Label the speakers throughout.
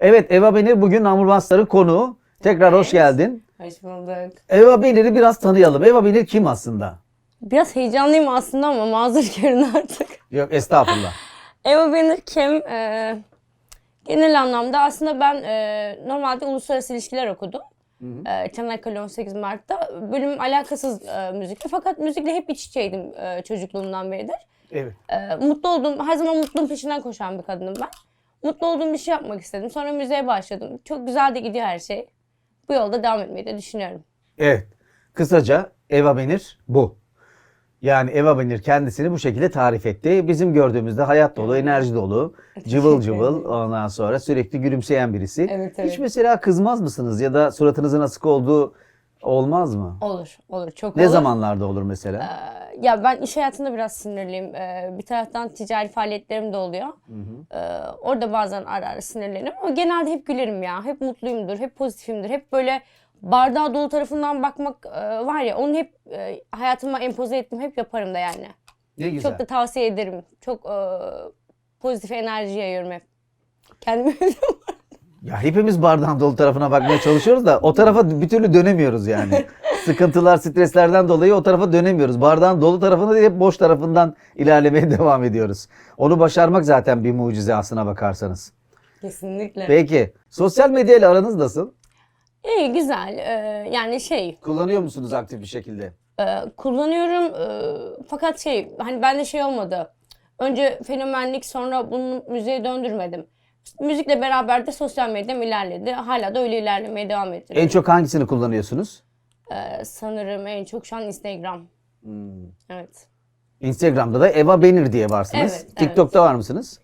Speaker 1: Evet Eva Benir bugün Namurbaşları konuğu. Tekrar hoş geldin.
Speaker 2: Hoş bulduk.
Speaker 1: Eva Benir'i biraz tanıyalım. Eva Benir kim aslında?
Speaker 2: Biraz heyecanlıyım aslında ama mazur görün artık.
Speaker 1: Yok estağfurullah.
Speaker 2: Eva Benir kim? Ee, genel anlamda aslında ben e, normalde uluslararası ilişkiler okudum. E, Çanakkale 18 Mart'ta. Bölümüm alakasız e, müzikle fakat müzikle hep iç içeydim e, çocukluğumdan beridir.
Speaker 1: Evet.
Speaker 2: E, mutlu olduğum, her zaman mutluluğun peşinden koşan bir kadınım ben. Mutlu olduğum bir şey yapmak istedim. Sonra müziğe başladım. Çok güzel de gidiyor her şey. Bu yolda devam etmeyi de düşünüyorum.
Speaker 1: Evet. Kısaca Eva Benir bu. Yani Eva Benir kendisini bu şekilde tarif etti. Bizim gördüğümüzde hayat dolu, enerji dolu, cıvıl cıvıl ondan sonra sürekli gülümseyen birisi.
Speaker 2: Evet,
Speaker 1: Hiç
Speaker 2: evet.
Speaker 1: mesela kızmaz mısınız ya da suratınızın asık olduğu olmaz mı?
Speaker 2: Olur, olur. Çok
Speaker 1: Ne
Speaker 2: olur.
Speaker 1: zamanlarda olur mesela?
Speaker 2: Ee, ya ben iş hayatında biraz sinirliyim. Ee, bir taraftan ticari faaliyetlerim de oluyor. Ee, orada bazen ara ara sinirlenirim ama genelde hep gülerim ya. Hep mutluyumdur, hep pozitifimdir. Hep böyle bardağı dolu tarafından bakmak e, var ya onu hep e, hayatıma empoze ettim. Hep yaparım da yani.
Speaker 1: Ne güzel.
Speaker 2: Çok da tavsiye ederim. Çok e, pozitif enerji yayıyorum hep. Kendime
Speaker 1: Ya hepimiz bardağın dolu tarafına bakmaya çalışıyoruz da o tarafa bir türlü dönemiyoruz yani. Sıkıntılar, streslerden dolayı o tarafa dönemiyoruz. Bardağın dolu tarafında değil hep boş tarafından ilerlemeye devam ediyoruz. Onu başarmak zaten bir mucize aslına bakarsanız.
Speaker 2: Kesinlikle.
Speaker 1: Peki sosyal medya ile aranız nasıl?
Speaker 2: İyi, güzel. Ee, yani şey,
Speaker 1: Kullanıyor musunuz aktif bir şekilde?
Speaker 2: Ee, kullanıyorum ee, fakat şey hani bende şey olmadı. Önce fenomenlik sonra bunu müziğe döndürmedim. Müzikle beraber de sosyal medyam ilerledi. Hala da öyle ilerlemeye devam
Speaker 1: En
Speaker 2: ettiriyorum.
Speaker 1: çok hangisini kullanıyorsunuz?
Speaker 2: Ee, sanırım en çok şu an Instagram.
Speaker 1: Hmm.
Speaker 2: Evet.
Speaker 1: Instagram'da da Eva Benir diye varsınız.
Speaker 2: Evet, evet.
Speaker 1: TikTok'ta var mısınız?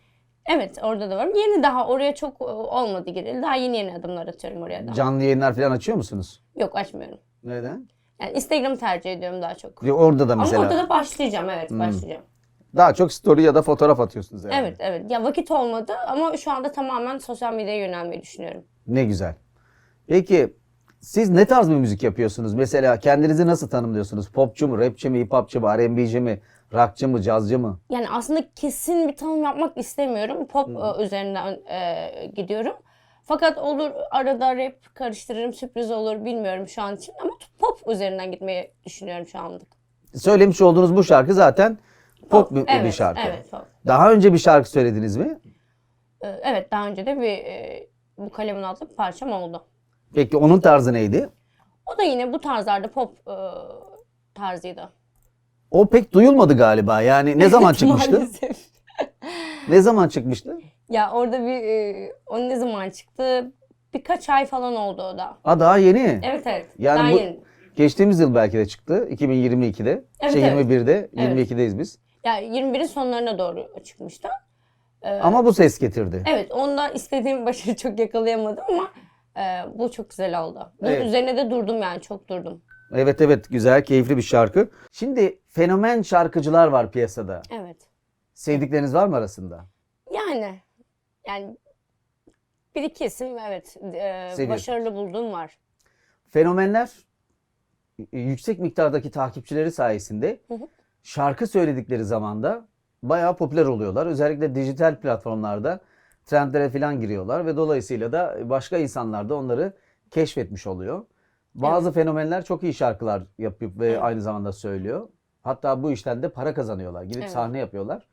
Speaker 2: Evet orada da varım. Yeni daha oraya çok e, olmadı gireli. Daha yeni yeni adımlar atıyorum oraya da.
Speaker 1: Canlı yayınlar falan açıyor musunuz?
Speaker 2: Yok açmıyorum.
Speaker 1: Neden?
Speaker 2: Yani Instagram'ı tercih ediyorum daha çok.
Speaker 1: Ya Orada da
Speaker 2: Ama
Speaker 1: mesela.
Speaker 2: orada da başlayacağım evet başlayacağım.
Speaker 1: Daha çok story ya da fotoğraf atıyorsunuz yani.
Speaker 2: Evet evet. Ya vakit olmadı ama şu anda tamamen sosyal medyaya yönelmeyi düşünüyorum.
Speaker 1: Ne güzel. Peki siz ne tarz bir müzik yapıyorsunuz? Mesela kendinizi nasıl tanımlıyorsunuz? Popçu mu, rapçi mi, hip hopçu mu, R&B'ci mi, rockçı mı, cazcı mı?
Speaker 2: Yani aslında kesin bir tanım yapmak istemiyorum. Pop e, üzerinden e, gidiyorum. Fakat olur arada rap karıştırırım sürpriz olur bilmiyorum şu an için ama pop üzerinden gitmeyi düşünüyorum şu anlık.
Speaker 1: Söylemiş olduğunuz bu şarkı zaten pop, bir, bir
Speaker 2: evet,
Speaker 1: şarkı.
Speaker 2: Evet pop.
Speaker 1: Daha önce bir şarkı söylediniz mi?
Speaker 2: E, evet daha önce de bir e, bu kalemin adlı bir parçam oldu.
Speaker 1: Peki onun tarzı neydi?
Speaker 2: O da yine bu tarzlarda pop e, tarzıydı.
Speaker 1: O pek duyulmadı galiba. Yani ne zaman çıkmıştı? Ne zaman çıkmıştı?
Speaker 2: Ya orada bir e, o ne zaman çıktı? Birkaç ay falan oldu o da.
Speaker 1: Aa daha yeni.
Speaker 2: Evet evet.
Speaker 1: Yani
Speaker 2: daha
Speaker 1: bu-
Speaker 2: yeni.
Speaker 1: Geçtiğimiz yıl belki de çıktı. 2022'de.
Speaker 2: Evet,
Speaker 1: şey
Speaker 2: evet.
Speaker 1: 21'de.
Speaker 2: Evet.
Speaker 1: 22'deyiz biz.
Speaker 2: Ya 21'in sonlarına doğru çıkmıştı.
Speaker 1: Ama bu ses getirdi.
Speaker 2: Evet, onda istediğim başarı çok yakalayamadım ama e, bu çok güzel oldu. Bunun
Speaker 1: Evet.
Speaker 2: Üzerine de durdum yani çok durdum.
Speaker 1: Evet evet güzel, keyifli bir şarkı. Şimdi fenomen şarkıcılar var piyasada.
Speaker 2: Evet.
Speaker 1: Sevdikleriniz var mı arasında?
Speaker 2: Yani yani bir iki isim evet e, başarılı bulduğum var.
Speaker 1: Fenomenler yüksek miktardaki takipçileri sayesinde
Speaker 2: Hı hı.
Speaker 1: Şarkı söyledikleri zaman da bayağı popüler oluyorlar. Özellikle dijital platformlarda trendlere falan giriyorlar ve dolayısıyla da başka insanlar da onları keşfetmiş oluyor. Bazı fenomenler çok iyi şarkılar yapıyor ve
Speaker 2: Evet.
Speaker 1: aynı zamanda söylüyor. Hatta bu işten de para kazanıyorlar. Gidip
Speaker 2: Evet.
Speaker 1: sahne yapıyorlar.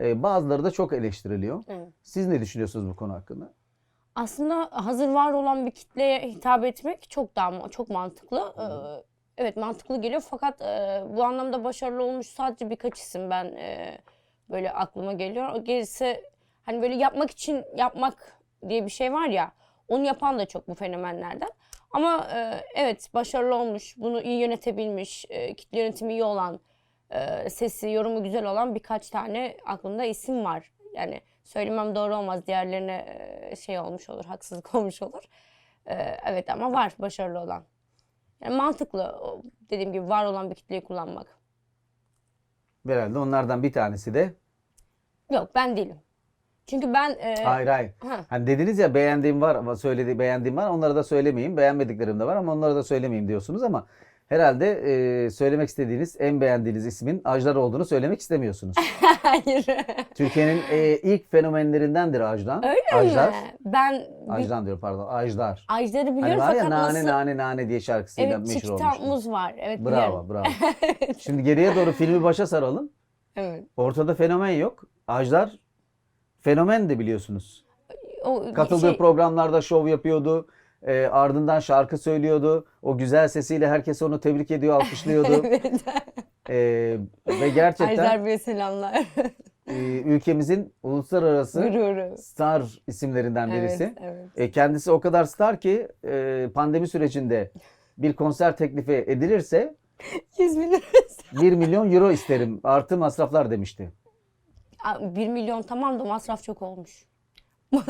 Speaker 1: Ee, bazıları da çok eleştiriliyor.
Speaker 2: Evet.
Speaker 1: Siz ne düşünüyorsunuz bu konu hakkında?
Speaker 2: Aslında hazır var olan bir kitleye hitap etmek çok daha çok mantıklı. Ee, evet mantıklı geliyor fakat e, bu anlamda başarılı olmuş sadece birkaç isim ben e, böyle aklıma geliyor. O gerisi hani böyle yapmak için yapmak diye bir şey var ya onu yapan da çok bu fenomenlerden. Ama e, evet başarılı olmuş, bunu iyi yönetebilmiş, e, kitle yönetimi iyi olan, e, sesi, yorumu güzel olan birkaç tane aklımda isim var. Yani söylemem doğru olmaz. Diğerlerine e, şey olmuş olur, haksızlık olmuş olur. E, evet ama var başarılı olan. Yani mantıklı dediğim gibi var olan bir kitleyi kullanmak.
Speaker 1: Herhalde onlardan bir tanesi de
Speaker 2: Yok ben değilim. Çünkü ben e,
Speaker 1: hayır hayır.
Speaker 2: ha,
Speaker 1: Hani dediniz ya beğendiğim var ama söyledi beğendiğim var onları da söylemeyeyim. Beğenmediklerim de var ama onları da söylemeyeyim diyorsunuz ama Herhalde e, söylemek istediğiniz, en beğendiğiniz ismin Ajdar olduğunu söylemek istemiyorsunuz.
Speaker 2: Hayır.
Speaker 1: Türkiye'nin e, ilk fenomenlerindendir Ajdan.
Speaker 2: Öyle
Speaker 1: Ajdar.
Speaker 2: mi? Ben
Speaker 1: Ajdan diyorum pardon. Ajdar.
Speaker 2: Ajdar'ı biliyorum
Speaker 1: Hani var ya
Speaker 2: fakat
Speaker 1: nane
Speaker 2: nasıl...
Speaker 1: nane nane diye şarkısıyla
Speaker 2: Evet,
Speaker 1: meşhur
Speaker 2: Çiki
Speaker 1: olmuştu.
Speaker 2: Muz var. Evet
Speaker 1: Bravo,
Speaker 2: biliyorum.
Speaker 1: bravo. Şimdi geriye doğru filmi başa saralım.
Speaker 2: Evet.
Speaker 1: Ortada fenomen yok. Ajdar fenomen de biliyorsunuz.
Speaker 2: O
Speaker 1: Katıldığı
Speaker 2: şey-
Speaker 1: programlarda şov yapıyordu. E, ardından şarkı söylüyordu. O güzel sesiyle herkes onu tebrik ediyor, alkışlıyordu.
Speaker 2: evet.
Speaker 1: E, ve gerçekten
Speaker 2: Ajdar Bey'e selamlar.
Speaker 1: e, ülkemizin uluslararası
Speaker 2: Gururu.
Speaker 1: star isimlerinden birisi.
Speaker 2: Evet, evet.
Speaker 1: E, kendisi o kadar star ki e, pandemi sürecinde bir konser teklifi edilirse
Speaker 2: 100 bin lira.
Speaker 1: 1 milyon euro isterim artı masraflar demişti.
Speaker 2: Aa, 1 milyon tamam da masraf çok olmuş.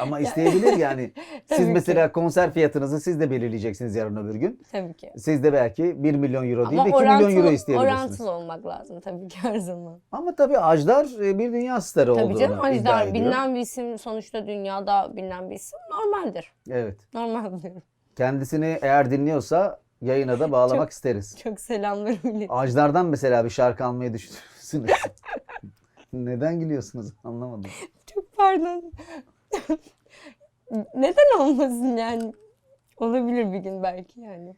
Speaker 1: Ama isteyebilir yani. Siz
Speaker 2: Tabii ki.
Speaker 1: mesela konser fiyatınızı siz de belirleyeceksiniz yarın öbür gün.
Speaker 2: Tabii ki.
Speaker 1: Siz de belki 1 milyon euro değil de 2 milyon euro isteyebilirsiniz.
Speaker 2: orantılı olmak lazım tabii ki her zaman.
Speaker 1: Ama tabii Ajdar e, bir dünya starı
Speaker 2: Tabii
Speaker 1: olduğunu
Speaker 2: canım
Speaker 1: iddia
Speaker 2: Ajdar bilinen bir isim sonuçta dünyada bilinen bir isim normaldir.
Speaker 1: Evet.
Speaker 2: Normal diyorum.
Speaker 1: Kendisini eğer dinliyorsa yayına da bağlamak
Speaker 2: Çok-
Speaker 1: isteriz.
Speaker 2: Çok iletiyorum.
Speaker 1: Ajdar'dan mesela bir şarkı almayı düşünüyorsunuz. Neden gülüyorsunuz? Anlamadım.
Speaker 2: Çok pardon. Neden olmasın yani? Olabilir bir gün belki yani.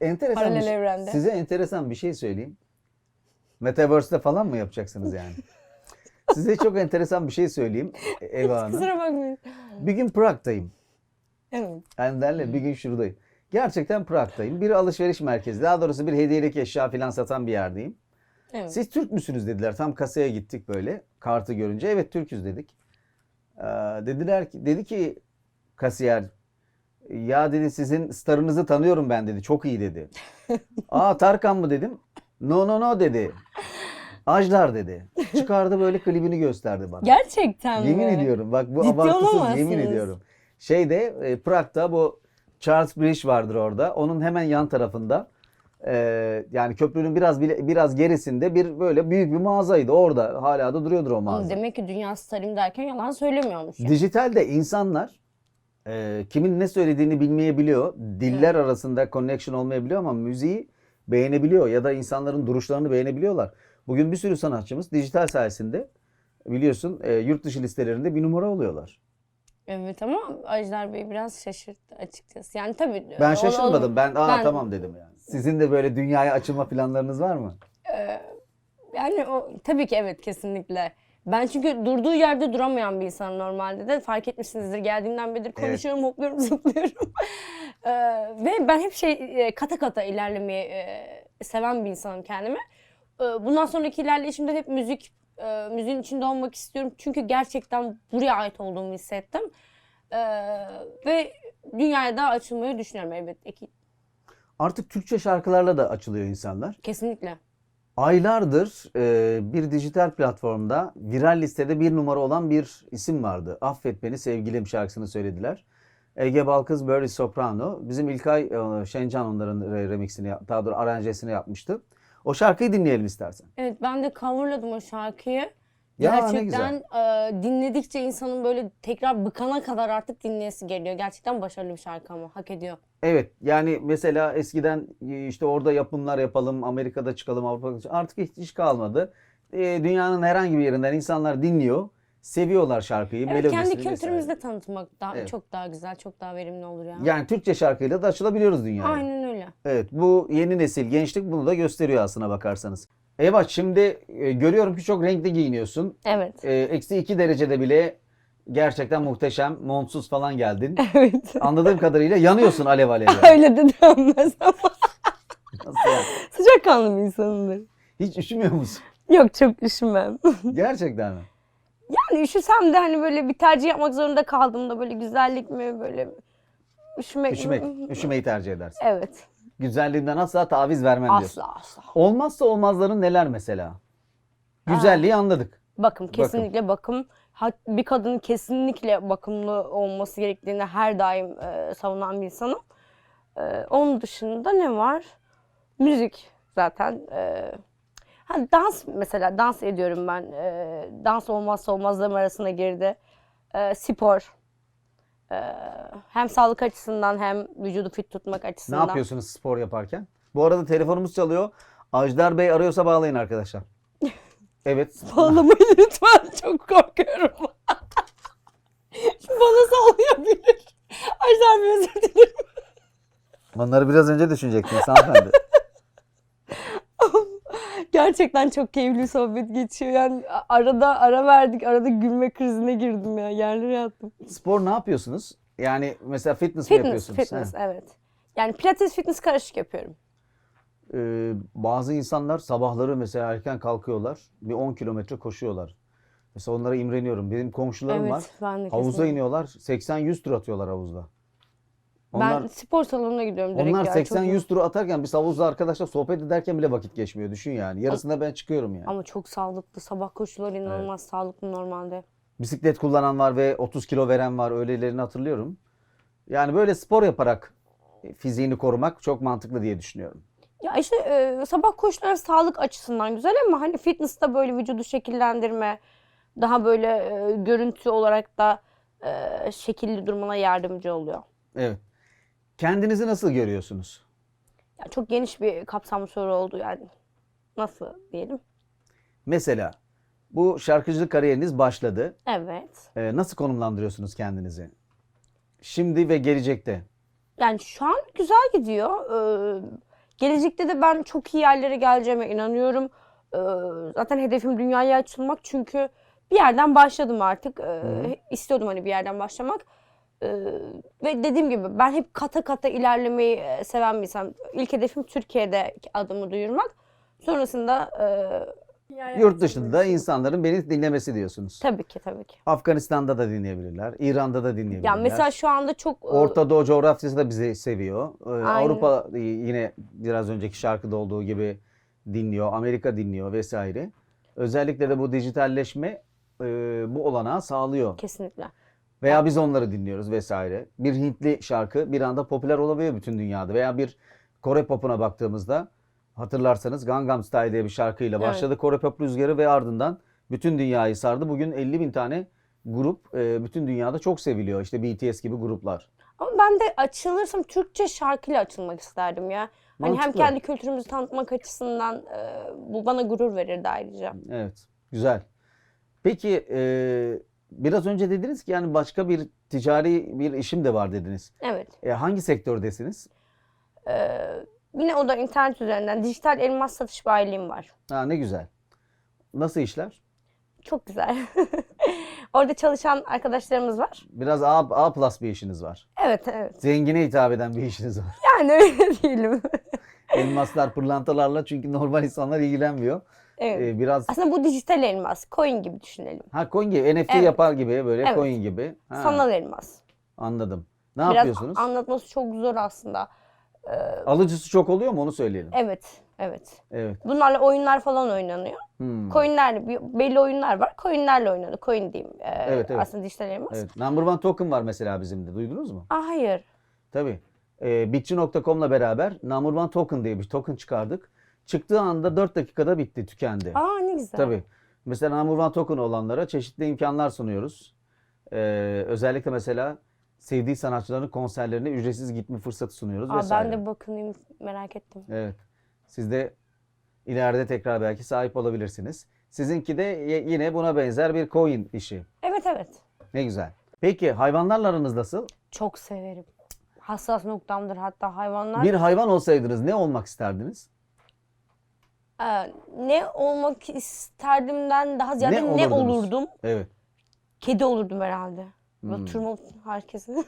Speaker 1: Enteresan bir
Speaker 2: Paralel
Speaker 1: şey-
Speaker 2: evrende.
Speaker 1: Size enteresan bir şey söyleyeyim. Metaverse'de falan mı yapacaksınız yani? Size çok enteresan bir şey söyleyeyim Eva Hanım.
Speaker 2: Kusura bakmayın.
Speaker 1: Bir gün Prag'dayım.
Speaker 2: Evet.
Speaker 1: Ender'le bir gün şuradayım. Gerçekten Prag'dayım. Bir alışveriş merkezi. Daha doğrusu bir hediyelik eşya falan satan bir yerdeyim.
Speaker 2: Evet.
Speaker 1: Siz Türk müsünüz dediler. Tam kasaya gittik böyle. Kartı görünce. Evet Türk'üz dedik. Ee, dediler ki dedi ki kasiyer ya dedi sizin starınızı tanıyorum ben dedi. Çok iyi dedi. Aa Tarkan mı dedim. No no no dedi. Ajdar dedi. Çıkardı böyle klibini gösterdi bana.
Speaker 2: Gerçekten mi?
Speaker 1: Yemin ediyorum. Bak bu
Speaker 2: Ciddi
Speaker 1: abartısız yemin ediyorum. Şeyde e, Prag'da bu Charles Bridge vardır orada. Onun hemen yan tarafında e, yani köprünün biraz bile- biraz gerisinde bir böyle büyük bir mağazaydı. Orada hala da duruyordur o mağaza.
Speaker 2: Demek ki dünya starıyım derken yalan söylemiyormuş. yani.
Speaker 1: Dijitalde insanlar e, kimin ne söylediğini bilmeyebiliyor. Diller arasında connection olmayabiliyor ama müziği beğenebiliyor ya da insanların duruşlarını beğenebiliyorlar. Bugün bir sürü sanatçımız dijital sayesinde biliyorsun e, yurt dışı listelerinde bir numara oluyorlar.
Speaker 2: Evet ama Ajdar Bey biraz şaşırttı açıkçası. Yani tabii.
Speaker 1: Ben
Speaker 2: o-
Speaker 1: şaşırmadım. Ben aa
Speaker 2: ben-
Speaker 1: tamam dedim yani. Sizin de böyle dünyaya açılma planlarınız var mı?
Speaker 2: Ee, yani o tabii ki evet kesinlikle. Ben çünkü durduğu yerde duramayan bir insan normalde de fark etmişsinizdir. Geldiğimden beridir konuşuyorum, hopluyorum, zıplıyorum. Ee, ve ben hep şey e, kata kata ilerlemeyi e, seven bir insanım kendimi. Ee, bundan sonraki ilerleyişimde hep müzik e, müziğin içinde olmak istiyorum. Çünkü gerçekten buraya ait olduğumu hissettim. Ee, ve dünyaya da açılmayı düşünüyorum elbette ki.
Speaker 1: Artık Türkçe şarkılarla da açılıyor insanlar.
Speaker 2: Kesinlikle.
Speaker 1: Aylardır e, bir dijital platformda viral listede bir numara olan bir isim vardı. Affet Beni Sevgilim şarkısını söylediler. Ege Balkız, Barry Soprano. Bizim İlkay e, Şencan onların re- remixini, daha doğrusu aranjesini yapmıştı. O şarkıyı dinleyelim istersen.
Speaker 2: Evet ben de coverladım o şarkıyı.
Speaker 1: Ya,
Speaker 2: Gerçekten e, dinledikçe insanın böyle tekrar bıkana kadar artık dinleyesi geliyor. Gerçekten başarılı bir şarkı ama hak ediyor.
Speaker 1: Evet yani mesela eskiden e, işte orada yapımlar yapalım, Amerika'da çıkalım, Avrupa'da çıkalım. Artık hiç, hiç kalmadı. E, dünyanın herhangi bir yerinden insanlar dinliyor, seviyorlar şarkıyı,
Speaker 2: Evet,
Speaker 1: melodisini
Speaker 2: kendi
Speaker 1: vesaire.
Speaker 2: kültürümüzde tanıtmak daha,
Speaker 1: Evet.
Speaker 2: çok daha güzel, çok daha verimli olur ya.
Speaker 1: Yani Türkçe şarkıyla da açılabiliyoruz dünyaya.
Speaker 2: Aynen öyle.
Speaker 1: Evet bu yeni nesil gençlik bunu da gösteriyor aslına bakarsanız. Evet şimdi e, görüyorum ki çok renkli giyiniyorsun.
Speaker 2: Evet.
Speaker 1: E, Eksi iki derecede bile gerçekten muhteşem, montsuz falan geldin.
Speaker 2: Evet.
Speaker 1: Anladığım kadarıyla yanıyorsun alev alev.
Speaker 2: öyle de denmez ama
Speaker 1: Nasıl yani?
Speaker 2: sıcakkanlı bir insanımdır.
Speaker 1: Hiç üşümüyor musun?
Speaker 2: Yok çok üşümem.
Speaker 1: Gerçekten mi?
Speaker 2: yani üşüsem de hani böyle bir tercih yapmak zorunda kaldığımda böyle güzellik mi böyle üşümek mi?
Speaker 1: Üşümek. Üşümeyi tercih edersin.
Speaker 2: Evet.
Speaker 1: Güzelliğinden asla taviz vermem diyorsun.
Speaker 2: Asla asla.
Speaker 1: Olmazsa olmazların neler mesela? Güzelliği anladık.
Speaker 2: Bakım kesinlikle bakım. Hat- Bir kadının kesinlikle bakımlı olması gerektiğini her daim e, savunan bir insanım. E, onun dışında ne var? Müzik zaten. E, ha, dans mesela dans ediyorum ben. E, dans olmazsa olmazlarım arasına girdi. E, spor. Ee, hem sağlık açısından hem vücudu fit tutmak
Speaker 1: Ne
Speaker 2: açısından.
Speaker 1: yapıyorsunuz spor yaparken? Bu arada telefonumuz çalıyor. Ajdar Bey arıyorsa bağlayın arkadaşlar. Evet.
Speaker 2: Bağlamayın lütfen. Çok korkuyorum. Bana sallayabilir. Ajdar Bey özür dilerim.
Speaker 1: Onları biraz önce düşünecektiniz hanımefendi.
Speaker 2: Gerçekten çok keyifli bir sohbet geçiyor. Yani arada ara verdik. Arada gülme krizine girdim ya. Yerlere yattım.
Speaker 1: Spor ne yapıyorsunuz? Yani mesela fitness, mi
Speaker 2: Fitness,
Speaker 1: yapıyorsunuz?
Speaker 2: fitness
Speaker 1: He.
Speaker 2: evet. Yani pilates fitness karışık yapıyorum.
Speaker 1: Ee, bazı insanlar sabahları mesela erken kalkıyorlar. Bir 10 kilometre koşuyorlar. Mesela onlara imreniyorum. Benim komşularım
Speaker 2: evet,
Speaker 1: var. Havuza
Speaker 2: kesinlikle.
Speaker 1: iniyorlar. 80-100 tur atıyorlar havuzda. Onlar,
Speaker 2: Ben spor salonuna gidiyorum direkt
Speaker 1: onlar
Speaker 2: ya. Çok
Speaker 1: 80-100 tur atarken biz havuzda arkadaşlar sohbet ederken bile vakit geçmiyor. Düşün yani. Yarısında ben çıkıyorum yani.
Speaker 2: Ama çok sağlıklı. Sabah koşuları inanılmaz sağlıklı normalde.
Speaker 1: Bisiklet kullanan var ve 30 kilo veren var. Öylelerini hatırlıyorum. Yani böyle spor yaparak fiziğini korumak çok mantıklı diye düşünüyorum.
Speaker 2: Ya işte e, sabah koşuları sağlık açısından güzel ama hani fitness'ta böyle vücudu şekillendirme, daha böyle e, görüntü olarak da e, şekilli durmana yardımcı oluyor.
Speaker 1: Evet. Kendinizi nasıl görüyorsunuz?
Speaker 2: Ya çok geniş bir kapsamlı soru oldu yani. Nasıl diyelim?
Speaker 1: Mesela bu şarkıcılık kariyeriniz başladı.
Speaker 2: Evet.
Speaker 1: Ee, nasıl konumlandırıyorsunuz kendinizi? Şimdi ve gelecekte.
Speaker 2: Yani şu an güzel gidiyor. Ee, gelecekte de ben çok iyi yerlere geleceğime inanıyorum. Ee, zaten hedefim dünyaya açılmak çünkü bir yerden başladım artık. Ee, istiyordum hani bir yerden başlamak. Ee, ve dediğim gibi ben hep kata kata ilerlemeyi e, seven bir insanım. İlk hedefim Türkiye'de adımı duyurmak. Sonrasında e,
Speaker 1: Yurt dışında insanların beni dinlemesi diyorsunuz.
Speaker 2: tabii ki tabii ki.
Speaker 1: Afganistan'da da dinleyebilirler. İran'da da dinleyebilirler.
Speaker 2: Yani mesela şu anda çok e,
Speaker 1: Orta Doğu coğrafyası da bizi seviyor. Ee,
Speaker 2: Aynen.
Speaker 1: Avrupa e, yine biraz önceki şarkıda olduğu gibi dinliyor. Amerika dinliyor vesaire. Özellikle de bu dijitalleşme e, bu olanağı sağlıyor.
Speaker 2: kesinlikle.
Speaker 1: Veya biz onları dinliyoruz vesaire. Bir Hintli şarkı bir anda popüler olabiliyor bütün dünyada. Veya bir Kore popuna baktığımızda hatırlarsanız Gangnam Style diye bir şarkıyla
Speaker 2: Evet.
Speaker 1: başladı Kore pop rüzgarı ve ardından bütün dünyayı sardı. Bugün 50 bin tane grup e, bütün dünyada çok seviliyor. İşte BTS gibi gruplar.
Speaker 2: Ama ben de açılırsam Türkçe şarkıyla açılmak isterdim ya. Hani hem
Speaker 1: Mantıklı.
Speaker 2: kendi kültürümüzü tanıtmak açısından e, bu bana gurur verirdi ayrıca.
Speaker 1: Evet, güzel. Peki e, biraz önce dediniz ki yani başka bir ticari bir işim de var dediniz.
Speaker 2: Evet.
Speaker 1: E, hangi sektördesiniz?
Speaker 2: E, yine o da internet üzerinden dijital elmas satış bayiliğim var.
Speaker 1: Ha ne güzel. Nasıl işler?
Speaker 2: Çok güzel. Orada çalışan arkadaşlarımız var.
Speaker 1: Biraz A, A plus bir işiniz var.
Speaker 2: Evet evet.
Speaker 1: Zengine hitap eden bir işiniz var.
Speaker 2: Yani öyle diyelim.
Speaker 1: Elmaslar, pırlantalarla çünkü normal insanlar ilgilenmiyor.
Speaker 2: Evet.
Speaker 1: E, biraz
Speaker 2: Aslında bu dijital elmas. Coin gibi düşünelim.
Speaker 1: ha coin gibi, NFT
Speaker 2: Evet.
Speaker 1: yapar gibi böyle
Speaker 2: Evet.
Speaker 1: coin gibi. Ha,
Speaker 2: Sanal elmas.
Speaker 1: Anladım. Ne
Speaker 2: Biraz
Speaker 1: yapıyorsunuz?
Speaker 2: anlatması çok zor aslında.
Speaker 1: Alıcısı çok oluyor mu onu söyleyelim.
Speaker 2: Evet. Evet.
Speaker 1: Evet.
Speaker 2: Bunlarla oyunlar falan oynanıyor.
Speaker 1: Hmm.
Speaker 2: Coinlerle bir- belli oyunlar var. Coinlerle oynanıyor. Coin diyeyim. Ee,
Speaker 1: Evet, evet.
Speaker 2: Aslında dijital elmas.
Speaker 1: Evet. Number One Token var mesela bizim de. Duydunuz mu?
Speaker 2: Aa, hayır.
Speaker 1: Tabii. E, Bitçi.com'la beraber Number One Token diye bir token çıkardık. Çıktığı anda 4 dakikada bitti, tükendi.
Speaker 2: Aa ne güzel.
Speaker 1: Tabii. Mesela One Token olanlara çeşitli imkanlar sunuyoruz. Ee, özellikle mesela sevdiği sanatçıların konserlerine ücretsiz gitme fırsatı sunuyoruz
Speaker 2: Aa,
Speaker 1: vesaire.
Speaker 2: ben de bakınayım merak ettim.
Speaker 1: Evet. Siz de ileride tekrar belki sahip olabilirsiniz. Sizinki de yine buna benzer bir coin işi.
Speaker 2: Evet evet.
Speaker 1: Ne güzel. Peki hayvanlarla aranız nasıl?
Speaker 2: Çok severim. Hassas noktamdır hatta hayvanlar.
Speaker 1: Bir hayvan olsaydınız ne olmak isterdiniz?
Speaker 2: Ee, ne olmak isterdimden daha ziyade
Speaker 1: Ne
Speaker 2: ne,
Speaker 1: olurdunuz?
Speaker 2: olurdum?
Speaker 1: Evet.
Speaker 2: Kedi olurdum herhalde.
Speaker 1: Hmm.
Speaker 2: tırmal herkesi.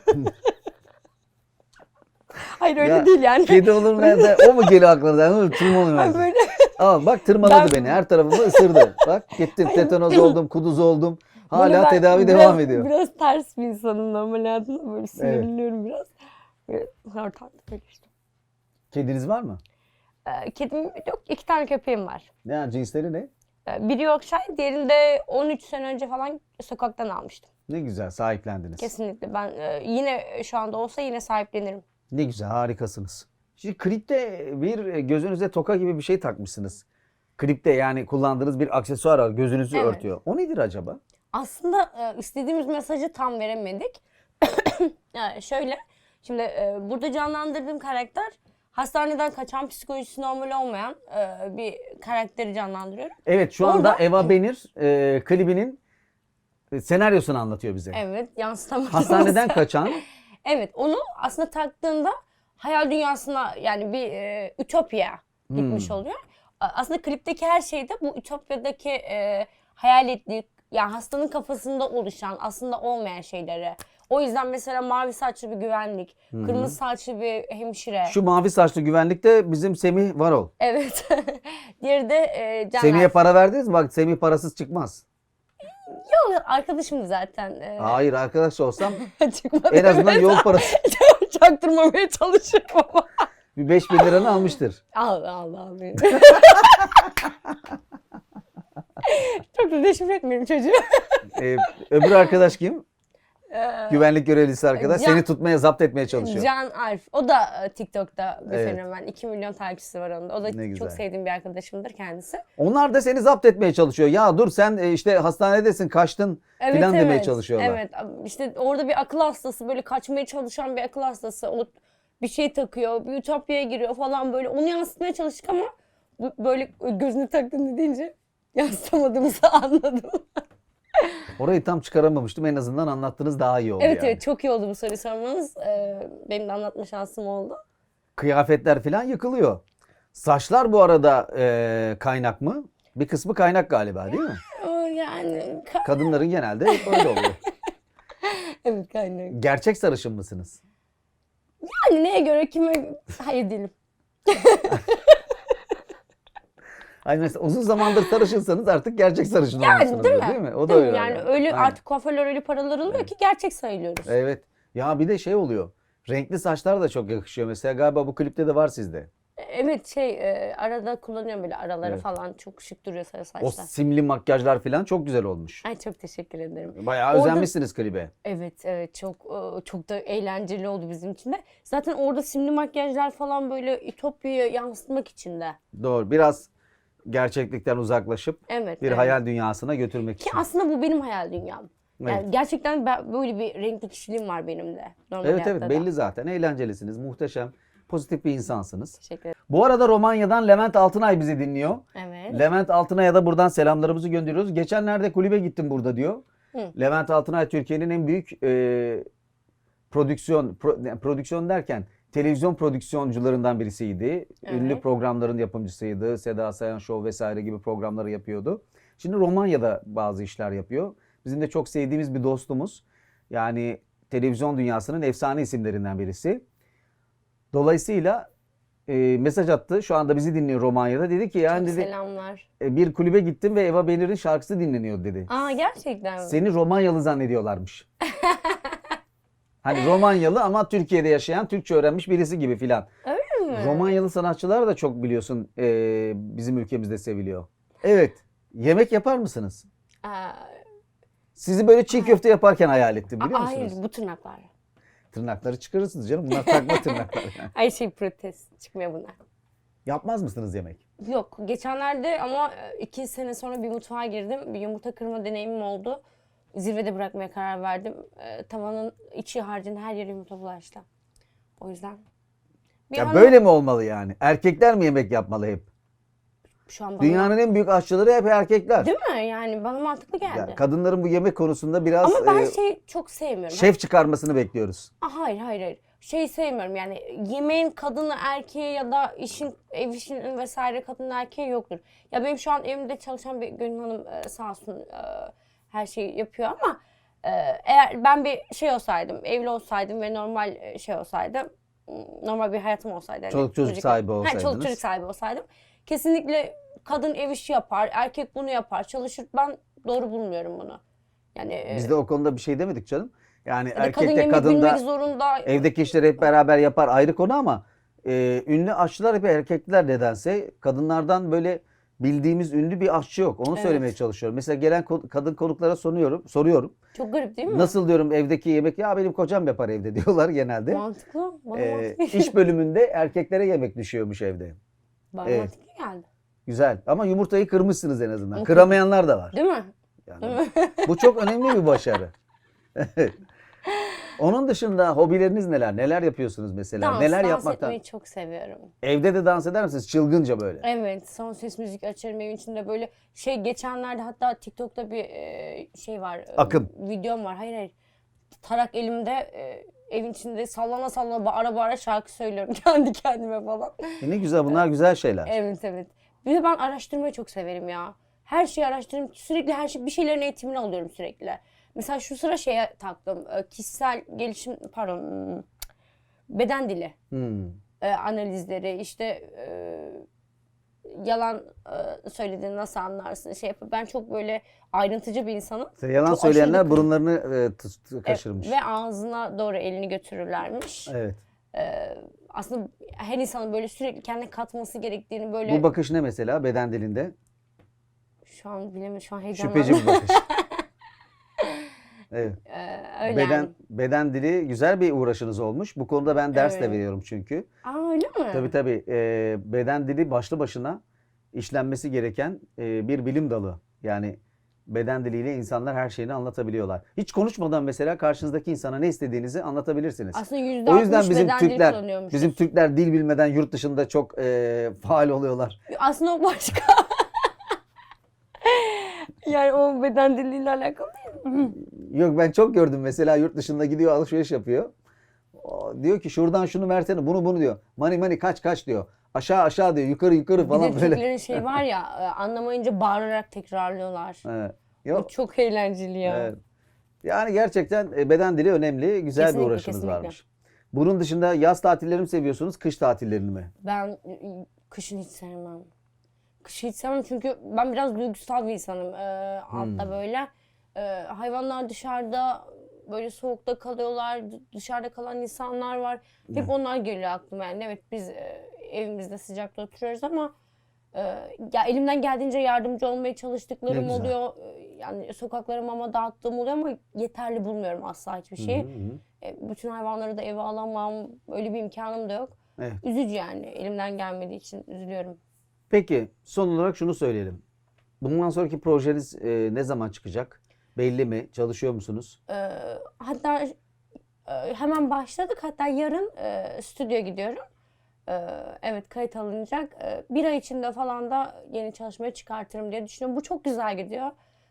Speaker 2: Hayır öyle
Speaker 1: Ya,
Speaker 2: değil yani.
Speaker 1: Kedi olur nerede? O mu geliyor aklınıza? Mı? Tırmanır
Speaker 2: Ay,
Speaker 1: nerede?
Speaker 2: böyle
Speaker 1: bak tırmaladı
Speaker 2: Ben-
Speaker 1: beni. Her tarafımı ısırdı. Bak gittim tetanoz oldum, kuduz oldum. Hala
Speaker 2: Böyle ben
Speaker 1: tedavi
Speaker 2: biraz-
Speaker 1: devam ediyor.
Speaker 2: Biraz ters bir insanım normal hayatımda böyle sinirleniyorum biraz. Böyle ortalıkta böyle işte.
Speaker 1: Kediniz var mı?
Speaker 2: Ee, kedim yok iki tane köpeğim var.
Speaker 1: Ne cinsleri ne?
Speaker 2: Ee, biri Yorkshire diğerinde 13 sene önce falan sokaktan almıştım.
Speaker 1: Ne güzel sahiplendiniz.
Speaker 2: Kesinlikle ben e, yine şu anda olsa yine sahiplenirim.
Speaker 1: Ne güzel harikasınız. Şimdi klipte bir e, gözünüze toka gibi bir şey takmışsınız. Klipte yani kullandığınız bir aksesuar var gözünüzü
Speaker 2: Evet.
Speaker 1: örtüyor. O nedir acaba?
Speaker 2: Aslında e, istediğimiz mesajı tam veremedik. Yani şöyle, şimdi burada canlandırdığım karakter hastaneden kaçan psikolojisi normal olmayan e, bir karakteri canlandırıyorum.
Speaker 1: Evet şu anda
Speaker 2: Orada-
Speaker 1: Eva Benir e, klibinin e, senaryosunu anlatıyor bize.
Speaker 2: Evet, yansıtamadım.
Speaker 1: Hastaneden kaçan
Speaker 2: Evet, onu aslında taktığında hayal dünyasına yani bir e, ütopya gitmiş
Speaker 1: Hmm.
Speaker 2: oluyor. A- Aslında klipteki her şey de bu ütopyadaki e, hayal ettiği, yani hastanın kafasında oluşan, aslında olmayan şeyleri. O yüzden mesela mavi saçlı bir güvenlik, kırmızı saçlı bir hemşire.
Speaker 1: şu mavi saçlı güvenlikte bizim Semih Varol.
Speaker 2: Evet. Diğeri de e, Caner.
Speaker 1: Semih'e para verdiniz mi? Bak Semih parasız çıkmaz.
Speaker 2: Yok, arkadaşımdı zaten. E,
Speaker 1: Hayır arkadaş olsam
Speaker 2: çıkmadı.
Speaker 1: en azından yol parası
Speaker 2: Çaktırmamaya çalışıyorum ama.
Speaker 1: bir 5000 liranı almıştır.
Speaker 2: Al al al. beni. Çok da deşifre etmeyelim çocuğu.
Speaker 1: Ee, öbür arkadaş kim?
Speaker 2: Ee,
Speaker 1: Güvenlik görevlisi arkadaş.
Speaker 2: Can-
Speaker 1: Seni tutmaya, zapt etmeye çalışıyor.
Speaker 2: Can Arif. O da e, TikTok'ta bir
Speaker 1: Evet.
Speaker 2: fenomen. 2 milyon takipçisi var onun. da. O da
Speaker 1: Ne güzel.
Speaker 2: çok sevdiğim bir arkadaşımdır kendisi.
Speaker 1: Onlar da seni zapt etmeye çalışıyor. Ya dur sen e, işte hastanedesin, kaçtın filan demeye çalışıyorlar.
Speaker 2: Evet. işte orada bir akıl hastası böyle kaçmaya çalışan bir akıl hastası. O bir şey takıyor, bir ütopyaya giriyor falan böyle. Onu yansıtmaya çalıştık ama bu, böyle gözünü taktığını deyince yansıtamadığımızı anladım.
Speaker 1: Orayı tam çıkaramamıştım. En azından anlattınız daha iyi oldu
Speaker 2: evet
Speaker 1: yani.
Speaker 2: evet çok iyi oldu bu soruyu sormanız. Ee, benim de anlatma şansım oldu.
Speaker 1: Kıyafetler filan yıkılıyor. Saçlar bu arada e, kaynak mı? Bir kısmı kaynak galiba değil mi?
Speaker 2: Yani ka-
Speaker 1: Kadınların genelde hep öyle oluyor.
Speaker 2: evet kaynak.
Speaker 1: Gerçek sarışın mısınız?
Speaker 2: Hani neye göre kime hayır değilim.
Speaker 1: Ay mesela uzun zamandır sarışınsanız artık gerçek sarışın
Speaker 2: Yani
Speaker 1: olmuşsunuz
Speaker 2: değil mi?
Speaker 1: değil mi? O da
Speaker 2: Değil
Speaker 1: öyle.
Speaker 2: Yani öyle
Speaker 1: Aynen.
Speaker 2: artık kuaförler öyle paralar alıyor ki gerçek sayılıyoruz.
Speaker 1: Evet. Ya bir de şey oluyor. Renkli saçlar da çok yakışıyor. Mesela galiba bu klipte de var sizde.
Speaker 2: Evet şey e, arada kullanıyorum böyle araları
Speaker 1: Evet.
Speaker 2: falan çok şık duruyor sarı
Speaker 1: O
Speaker 2: saçlar.
Speaker 1: simli makyajlar falan çok güzel olmuş.
Speaker 2: Ay çok teşekkür ederim.
Speaker 1: Bayağı
Speaker 2: Orada-
Speaker 1: özenmişsiniz klibe.
Speaker 2: Evet evet çok e, çok da eğlenceli oldu bizim için de. Zaten orada simli makyajlar falan böyle ütopyayı yansıtmak için de.
Speaker 1: Doğru. Biraz gerçeklikten uzaklaşıp
Speaker 2: Evet.
Speaker 1: bir
Speaker 2: evet.
Speaker 1: hayal dünyasına götürmek
Speaker 2: Ki
Speaker 1: için.
Speaker 2: aslında bu benim hayal dünyam. Yani
Speaker 1: Evet.
Speaker 2: gerçekten ben, böyle bir renkli kişiliğim var benim de. Normal
Speaker 1: Evet evet
Speaker 2: da.
Speaker 1: belli zaten. Eğlencelisiniz, muhteşem, pozitif bir insansınız.
Speaker 2: Teşekkür ederim.
Speaker 1: Bu arada Romanya'dan Levent Altınay bizi dinliyor.
Speaker 2: Evet.
Speaker 1: Levent Altınay'a da buradan selamlarımızı gönderiyoruz. Geçenlerde kulübe gittim burada diyor.
Speaker 2: Hı.
Speaker 1: Levent Altınay Türkiye'nin en büyük e, prodüksiyon pro- yani prodüksiyon derken televizyon prodüksiyoncularından birisiydi. Ünlü
Speaker 2: Evet.
Speaker 1: programların yapımcısıydı. Seda Sayan Show vesaire gibi programları yapıyordu. Şimdi Romanya'da bazı işler yapıyor. Bizim de çok sevdiğimiz bir dostumuz. Yani televizyon dünyasının efsane isimlerinden birisi. Dolayısıyla e, mesaj attı. Şu anda bizi dinliyor Romanya'da. Dedi ki yani
Speaker 2: Çok
Speaker 1: dedi
Speaker 2: selamlar.
Speaker 1: e, bir kulübe gittim ve Eva Benir'in şarkısı dinleniyor dedi.
Speaker 2: Aa gerçekten mi?
Speaker 1: Seni Romanyalı zannediyorlarmış. hani Romanyalı ama Türkiye'de yaşayan, Türkçe öğrenmiş birisi gibi filan.
Speaker 2: Öyle mi?
Speaker 1: Romanyalı sanatçılar da çok biliyorsun e, bizim ülkemizde seviliyor. Evet. Yemek yapar mısınız?
Speaker 2: Aa,
Speaker 1: Sizi böyle çiğ köfte yaparken hayal ettim biliyor
Speaker 2: aa,
Speaker 1: musunuz?
Speaker 2: hayır bu tırnaklar.
Speaker 1: Tırnakları çıkarırsınız canım. Bunlar takma tırnaklar.
Speaker 2: Ay şey protez çıkmıyor bunlar.
Speaker 1: Yapmaz mısınız yemek?
Speaker 2: Yok geçenlerde ama e, iki sene sonra bir mutfağa girdim. Bir yumurta kırma deneyimim oldu. Zirvede bırakmaya karar verdim. E, tavanın içi haricinde her yere yumurta bulaştı. O yüzden. Bir
Speaker 1: Ya
Speaker 2: hanım-
Speaker 1: böyle mi olmalı yani? Erkekler mi yemek yapmalı hep?
Speaker 2: Şu an bana...
Speaker 1: Dünyanın en büyük aşçıları hep erkekler.
Speaker 2: Değil mi? Yani bana mantıklı geldi.
Speaker 1: Ya kadınların bu yemek konusunda biraz
Speaker 2: Ama ben
Speaker 1: e,
Speaker 2: şey çok sevmiyorum.
Speaker 1: şef çıkarmasını bekliyoruz.
Speaker 2: Aa, hayır hayır hayır. Şey sevmiyorum yani yemeğin kadını erkeği ya da işin ev işinin vesaire kadın erkeği yoktur. Ya benim şu an evimde çalışan bir Gönül Hanım e, sağ olsun e, her şeyi yapıyor ama e, eğer ben bir şey olsaydım, evli olsaydım ve normal e, şey olsaydım, m, normal bir hayatım olsaydı. hani
Speaker 1: Çoluk çocuk sahibi
Speaker 2: Ha,
Speaker 1: olsaydınız.
Speaker 2: çoluk çocuk sahibi olsaydım. Kesinlikle kadın ev işi yapar, erkek bunu yapar, çalışır. Ben doğru bulmuyorum bunu. Yani e,
Speaker 1: Biz de o konuda bir şey demedik canım. Yani
Speaker 2: ya
Speaker 1: erkekle
Speaker 2: yemek
Speaker 1: kadın da
Speaker 2: zorunda.
Speaker 1: evdeki işleri hep beraber yapar ayrı konu ama e, ünlü aşçılar hep erkekler nedense. Kadınlardan böyle bildiğimiz ünlü bir aşçı yok. Onu
Speaker 2: Evet.
Speaker 1: söylemeye çalışıyorum. Mesela gelen ko- kadın konuklara soruyorum, soruyorum.
Speaker 2: Çok garip değil mi?
Speaker 1: Nasıl diyorum evdeki yemek? Ya benim kocam yapar evde diyorlar genelde.
Speaker 2: Mantıklı. Bana
Speaker 1: E,
Speaker 2: mantıklı.
Speaker 1: iş bölümünde erkeklere yemek düşüyormuş evde.
Speaker 2: Bana
Speaker 1: evet.
Speaker 2: mantıklı geldi.
Speaker 1: Güzel ama yumurtayı kırmışsınız en azından.
Speaker 2: Ama-
Speaker 1: Kıramayanlar da var.
Speaker 2: Değil mi?
Speaker 1: Yani
Speaker 2: Değil mi?
Speaker 1: bu çok önemli bir başarı. Onun dışında hobileriniz neler? Neler yapıyorsunuz mesela?
Speaker 2: Dans,
Speaker 1: neler
Speaker 2: dans
Speaker 1: yapmaktan?
Speaker 2: etmeyi çok seviyorum.
Speaker 1: Evde de dans eder misiniz? Çılgınca böyle.
Speaker 2: Evet, son ses müzik açarım evin içinde böyle şey geçenlerde hatta TikTok'ta bir e, şey var. e,
Speaker 1: Akım.
Speaker 2: Videom var. Hayır hayır. Tarak elimde e, evin içinde sallana sallana bağıra bağıra şarkı söylüyorum kendi kendime falan.
Speaker 1: E ne güzel bunlar güzel şeyler.
Speaker 2: Evet evet. Bir de ben araştırmayı çok severim ya. Her şeyi araştırırım. Sürekli her şey bir şeylerin eğitimini alıyorum sürekli. Mesela şu sıra şeye taktım. e, Kişisel gelişim pardon beden dili
Speaker 1: Hmm.
Speaker 2: e, analizleri işte e, yalan e, söylediğini nasıl anlarsın şey yapıp ben çok böyle ayrıntıcı bir insanım.
Speaker 1: İşte yalan
Speaker 2: Çok
Speaker 1: söyleyenler
Speaker 2: aşırı-
Speaker 1: burunlarını e, tı- tı-
Speaker 2: E,
Speaker 1: kaşırmış.
Speaker 2: ve ağzına doğru elini götürürlermiş.
Speaker 1: Evet.
Speaker 2: E, aslında her insanın böyle sürekli kendine katması gerektiğini böyle
Speaker 1: Bu bakış ne mesela beden dilinde?
Speaker 2: şu an bilemiyorum şu an heyecanlandım.
Speaker 1: Şüpheci bir bakış. Evet.
Speaker 2: E, öyle
Speaker 1: Beden
Speaker 2: yani.
Speaker 1: beden dili güzel bir uğraşınız olmuş. Bu konuda ben ders de
Speaker 2: Evet.
Speaker 1: veriyorum çünkü.
Speaker 2: Aa öyle mi?
Speaker 1: Tabii tabii. e, beden dili başlı başına işlenmesi gereken e, bir bilim dalı. Yani beden diliyle insanlar her şeyini anlatabiliyorlar. Hiç konuşmadan mesela karşınızdaki insana ne istediğinizi anlatabilirsiniz.
Speaker 2: Aslında yüzde
Speaker 1: O yüzden bizim Türkler bizim Türkler dil bilmeden yurt dışında çok e, faal oluyorlar.
Speaker 2: Aslında o başka. Yani o beden diliyle alakalı değil.
Speaker 1: Yok ben çok gördüm mesela yurt dışında gidiyor alışveriş yapıyor. O, diyor ki şuradan şunu versene bunu bunu diyor. Mani mani kaç kaç diyor. Aşağı aşağı diyor yukarı yukarı
Speaker 2: Bir
Speaker 1: falan
Speaker 2: de
Speaker 1: böyle.
Speaker 2: Türklerin şey var ya e, anlamayınca bağırarak tekrarlıyorlar.
Speaker 1: Evet. Yok.
Speaker 2: çok eğlenceli ya.
Speaker 1: Evet. Yani gerçekten e, beden dili önemli. Güzel bir
Speaker 2: Kesinlikle,
Speaker 1: uğraşınız
Speaker 2: kesinlikle.
Speaker 1: varmış. Bunun dışında yaz tatillerini mi seviyorsunuz, kış tatillerini mi?
Speaker 2: Ben e, kışın hiç sevmem. Kışı hiç sevmem çünkü ben biraz duygusal bir insanım. Ee, altta
Speaker 1: Hmm.
Speaker 2: böyle. Ee, hayvanlar dışarıda böyle soğukta kalıyorlar. d- Dışarıda kalan insanlar var. Hep onlar geliyor aklıma yani. Evet biz e, evimizde sıcakta oturuyoruz ama e, ya elimden geldiğince yardımcı olmaya
Speaker 1: Ne
Speaker 2: çalıştıklarım
Speaker 1: güzel.
Speaker 2: oluyor. E, Yani sokaklara mama dağıttığım oluyor ama yeterli bulmuyorum asla hiçbir şeyi.
Speaker 1: Hı hı hı.
Speaker 2: E, bütün hayvanları da eve alamam. Öyle bir imkanım da yok.
Speaker 1: Evet.
Speaker 2: Üzücü yani. Elimden gelmediği için üzülüyorum.
Speaker 1: Peki son olarak şunu söyleyelim. Bundan sonraki projeniz e, ne zaman çıkacak? Belli mi? Çalışıyor musunuz?
Speaker 2: Ee, hatta e, hemen başladık. Hatta yarın e, stüdyo gidiyorum. Ee, evet kayıt alınacak. Ee, bir ay içinde falan da yeni çalışmaya çıkartırım diye düşünüyorum. Bu çok güzel gidiyor.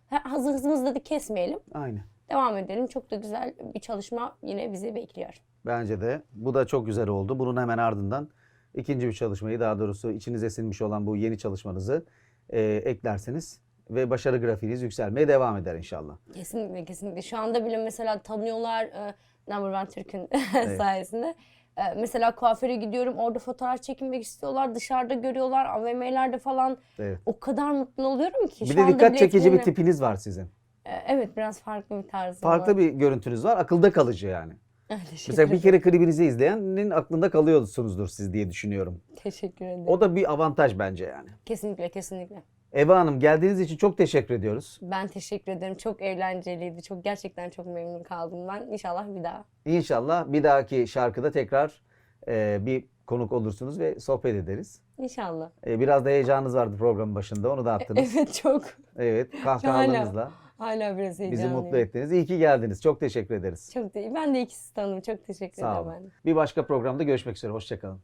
Speaker 2: Ha- Hızlı hızımızda da kesmeyelim.
Speaker 1: Aynı.
Speaker 2: Devam edelim. Çok da güzel bir çalışma yine bizi bekliyor.
Speaker 1: Bence de. Bu da çok güzel oldu. Bunun hemen ardından ikinci bir çalışmayı daha doğrusu içinize sinmiş olan bu yeni çalışmanızı e, eklersiniz. Ve başarı grafiğiniz yükselmeye devam eder inşallah.
Speaker 2: Kesinlikle kesinlikle. Şu anda bile mesela tanıyorlar e, Number One Türk'ün sayesinde. E, mesela kuaföre gidiyorum orada fotoğraf çekinmek istiyorlar. Dışarıda görüyorlar AVM'lerde falan.
Speaker 1: Evet.
Speaker 2: O kadar mutlu oluyorum ki.
Speaker 1: Bir
Speaker 2: Şu
Speaker 1: de dikkat çekici bir
Speaker 2: etkilenir-
Speaker 1: tipiniz var sizin.
Speaker 2: E, evet biraz farklı bir tarzım
Speaker 1: Farklı
Speaker 2: var.
Speaker 1: bir görüntünüz var. Akılda kalıcı yani.
Speaker 2: Teşekkür
Speaker 1: Mesela bir kere klibinizi izleyenin aklında kalıyorsunuzdur siz diye düşünüyorum.
Speaker 2: Teşekkür ederim.
Speaker 1: O da bir avantaj bence yani.
Speaker 2: Kesinlikle kesinlikle.
Speaker 1: Eva Hanım geldiğiniz için çok teşekkür ediyoruz.
Speaker 2: Ben teşekkür ederim. Çok eğlenceliydi. Çok gerçekten çok memnun kaldım ben. İnşallah bir daha.
Speaker 1: İnşallah bir dahaki şarkıda tekrar e, bir konuk olursunuz ve sohbet ederiz.
Speaker 2: İnşallah.
Speaker 1: E, biraz da heyecanınız vardı programın başında onu da attınız.
Speaker 2: Evet çok.
Speaker 1: Evet kahkahalarınızla
Speaker 2: Hala biraz
Speaker 1: bizi
Speaker 2: heyecanlıyım.
Speaker 1: mutlu ettiniz. İyi ki geldiniz. Çok teşekkür ederiz.
Speaker 2: Çok değil. Ben de ikisi tanıdım. Çok teşekkür
Speaker 1: Sağ
Speaker 2: ederim.
Speaker 1: olun.
Speaker 2: ben de.
Speaker 1: Bir başka programda görüşmek üzere. Hoşçakalın.